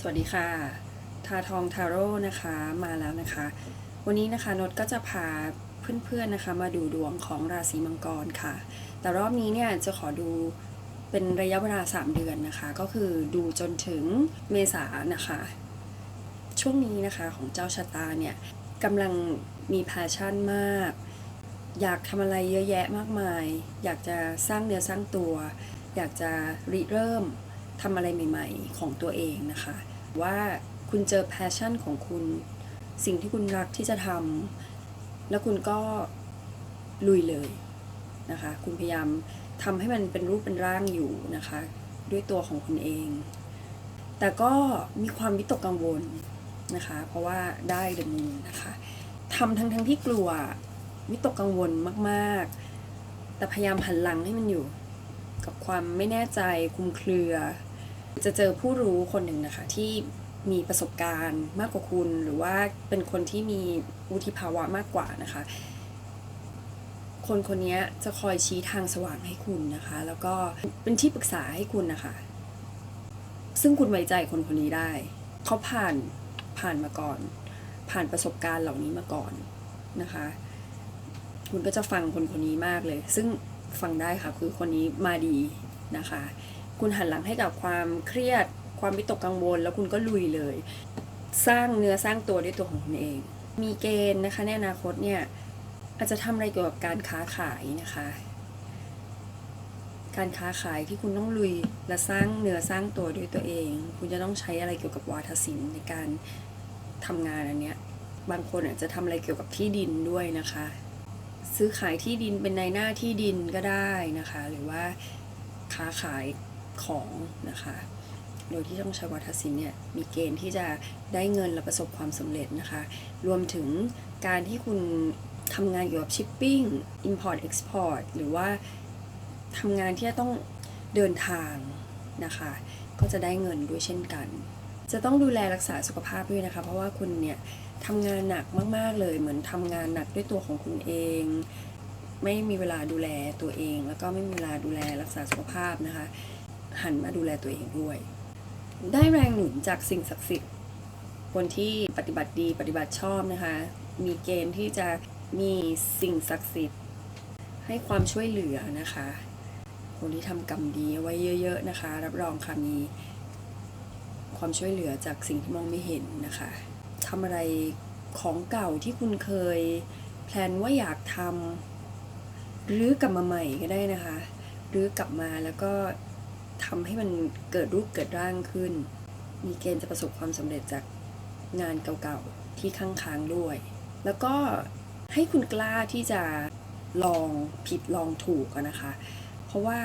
สวัสดีค่ะ ทาทองทาโร่นะคะมาแล้วนะคะ วันนี้นะคะนดก็จะพาเพื่อนๆนะคะมาดูดวงของราศีมังกรค่ะ แต่รอบนี้เนี่ยจะขอดูเป็นระยะเวลา 3 เดือนนะคะ ก็คือดูจนถึงเมษานะคะ ช่วงนี้นะคะของเจ้าชะตาเนี่ยกำลังมีแพชชั่นมาก อยากทำอะไรเยอะแยะมากมาย อยากจะสร้างเนื้อสร้างตัว อยากจะริเริ่มทำอะไรใหม่ ๆ ของตัวเองนะคะ ว่าคุณเจอแพชชั่นของคุณ สิ่งที่คุณรักที่จะทำแล้วคุณก็ลุยเลยนะคะ คุณพยายามทำให้มันเป็นรูปเป็นร่างอยู่นะคะ ด้วยตัวของคุณเอง แต่ก็มีความวิตกกังวลนะคะ เพราะว่าได้เดมูนนะคะทำทั้งทั้งที่กลัววิตกกังวลมากๆ แต่พยายามหันหลังให้มันอยู่ กับความไม่แน่ใจคลุมเครือ จะเจอผู้รู้คนหนึ่งนะคะที่มีประสบการณ์มากกว่าคุณ หรือว่าเป็นคนที่มีวุฒิภาวะมากกว่านะคะ คนคนนี้จะคอยชี้ทางสว่างให้คุณนะคะ แล้วก็เป็นที่ปรึกษาให้คุณนะคะ ซึ่งคุณไว้ใจคนคนนี้ได้เขาผ่านผ่านมาก่อน ผ่านประสบการณ์เหล่านี้มาก่อนนะคะ คุณก็จะฟังคนคนนี้มากเลย ซึ่งฟังได้ค่ะคือคนนี้มาดีนะคะ คุณหันหลังให้กับความเครียด ความวิตกกังวล แล้วคุณก็ลุยเลย สร้างเนื้อสร้างตัวด้วยตัวของคุณเอง มีเกณฑ์นะคะในอนาคตเนี่ยอาจจะทำอะไรเกี่ยวกับการค้าขายนะคะ การค้าขายที่คุณต้องลุยและสร้างเนื้อสร้างตัวด้วยตัวเอง คุณจะต้องใช้อะไรเกี่ยวกับวาทศิลป์ในการทำงานอันเนี้ยบางคนอาจจะทำอะไรเกี่ยวกับที่ดินด้วยนะคะ ซื้อขายที่ดินเป็นในหน้าที่ดินก็ได้นะคะ หรือว่าค้าขาย ของนะคะ โดยที่ต้องใช้วัฒนศิลป์เนี่ยมีเกณฑ์ที่จะได้เงินและประสบความสำเร็จนะคะ รวมถึงการที่คุณทำงานเกี่ยวกับชิปปิ้ง import export หรือว่าทำงานที่จะต้องเดินทางนะคะ ก็จะได้เงินด้วยเช่นกัน จะต้องดูแลรักษาสุขภาพด้วยนะคะ เพราะว่าคุณเนี่ยทำงานหนักมาก ๆ เลย เหมือนทำงานหนักด้วยตัวของคุณเอง ไม่มีเวลาดูแลตัวเอง แล้วก็ไม่มีเวลาดูแลรักษาสุขภาพนะคะ หันมาดูแลตัวเองด้วย ได้แรงหนุนจากสิ่งศักดิ์สิทธิ์คนที่ปฏิบัติดีปฏิบัติชอบนะคะ มีเกณฑ์ที่จะมีสิ่งศักดิ์สิทธิ์ ให้ความช่วยเหลือนะคะ คนที่ทำกรรมดีไว้เยอะ ๆนะคะ รับรองค่ะมีความช่วยเหลือจากสิ่งที่มองไม่เห็นนะคะทำอะไรของเก่าที่คุณเคยแพลนว่าอยากทำหรือกลับมาใหม่ก็ได้นะคะ หรือกลับมาแล้วก็ ทำให้มันเกิดรูปเกิดร่างขึ้น มีเกณฑ์จะประสบความสำเร็จจากงานเก่าๆที่ค้างๆด้วย แล้วก็ให้คุณกล้าที่จะลองผิดลองถูกนะคะ เพราะว่า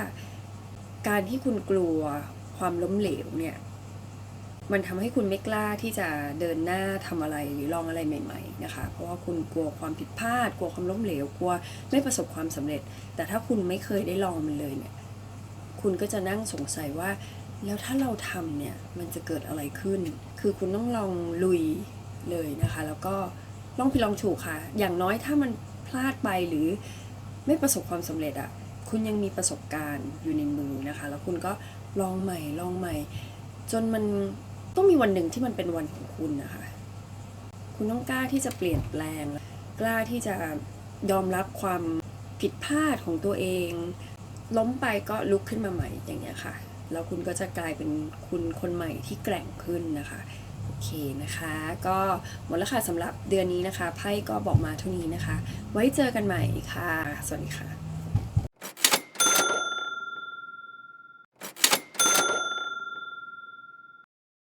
การที่คุณกลัวความล้มเหลวเนี่ย มันทำให้คุณไม่กล้าที่จะเดินหน้าทำอะไรหรือลองอะไรใหม่ ๆ นะคะ เพราะว่าคุณกลัวความผิดพลาด กลัวความล้มเหลว กลัวไม่ประสบความสำเร็จ แต่ถ้าคุณไม่เคยได้ลองมันเลยเนี่ย คุณก็จะนั่งสงสัยว่า แล้วถ้าเราทำเนี่ยมันจะเกิดอะไรขึ้น คือคุณต้องลองลุยเลยนะคะ แล้วก็ลองผิดลองถูกค่ะ อย่างน้อยถ้ามันพลาดไปหรือไม่ประสบความสำเร็จอะ่ะคุณยังมีประสบการณ์อยู่ในมือนะคะ แล้วคุณก็ลองใหม่ลองใหม่ จนมันต้องมีวันหนึ่งที่มันเป็นวันของคุณนะคะ คุณต้องกล้าที่จะเปลี่ยนแปลง กล้าที่จะยอมรับความผิดพลาดของตัวเอง ล้มไปก็ลุกขึ้นมาใหม่อย่างเงี้ยค่ะ แล้วคุณก็จะกลายเป็นคุณคนใหม่ที่แกร่งขึ้นนะคะโอเคนะคะ ก็หมดแล้วค่ะสำหรับเดือนนี้นะคะไพ่ก็บอกมาเท่านี้นะคะ ไว้เจอกันใหม่ค่ะ สวัสดีค่ะ